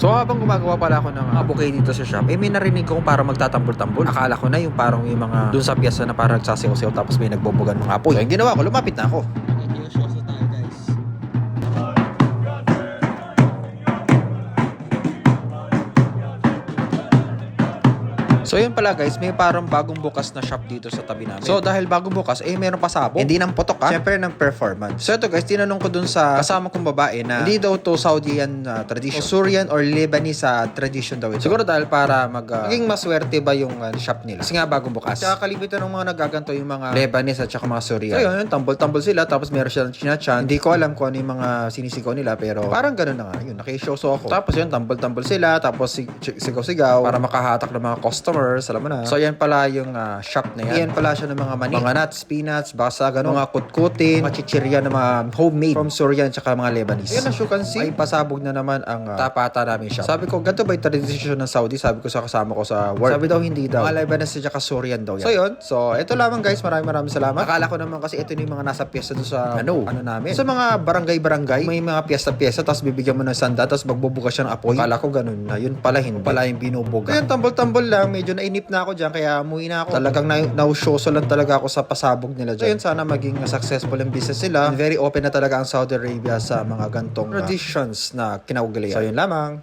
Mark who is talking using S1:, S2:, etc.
S1: So habang gumagawa pala ako ng uh, bouquet dito sa shop, eh may narinig ko para magtatambol-tambol. Akala ko na yung parang yung mga dun sa piyesa na parang nagsasayaw-sayaw tapos may nagbobogan mga apoy. So yung ginawa ko, lumapit na ako. So yun pala guys, may parang bagong bukas na shop dito sa tabi namin. So dahil bagong bukas, eh meron pasabog. Hindi ng putok ha. Siyempre ng performance. So ito guys, tinanong ko dun sa kasama kong babae na hindi daw to Saudian uh, tradition. O Syrian or Lebanese sa tradition daw ito. Siguro dahil para mag uh, maging maswerte ba yung uh, shop nila. Kasi nga bagong bukas. Tsaka kalimutan ng mga nagaganto yung mga Lebanese at saka mga Syrian. So yun, tambol-tambol sila tapos meron silang chinachan. Hindi ko alam kung ano yung mga sinisigaw nila pero parang ganun na nga. Yun, nakishow so ako. Tapos yun, tambol-tambol sila tapos sig- sigaw-sigaw para makahatak ng mga customers. Alam mo na. So yan pala yung ah, shop na yan. Yan pala siya ng mga mani. Mga nuts, peanuts, basa, ganun. Mga kutkutin, mga chichirya na mga homemade from Syrian tsaka mga Lebanese. Yan as you can see, ay pasabog na naman ang ah, tapata namin shop. Sabi ko, ganito ba yung tradition ng Saudi? Sabi ko sa kasama ko sa work. Sabi daw, hindi daw. Mga Lebanese tsaka Syrian daw yan. So yun. So ito lamang guys. Maraming maraming salamat. Akala ko naman kasi ito yung mga nasa piyesta doon sa ano, ano namin. Sa mga barangay-barangay, may mga piyesta-piyesta tapos bibigyan mo ng sanda tapos magbubukas siya ng apoy. Akala ko ganun na. Yun pala hindi. Pala yung binubuga. Kaya tambol-tambol lang. Medyo nainip na ako dyan kaya umuwi na ako. Talagang na nausyoso lang talaga ako sa pasabog nila dyan. So yun, sana maging successful ang business nila. And very open na talaga ang Saudi Arabia sa mga gantong uh, traditions na kinaugalian. So yun lamang.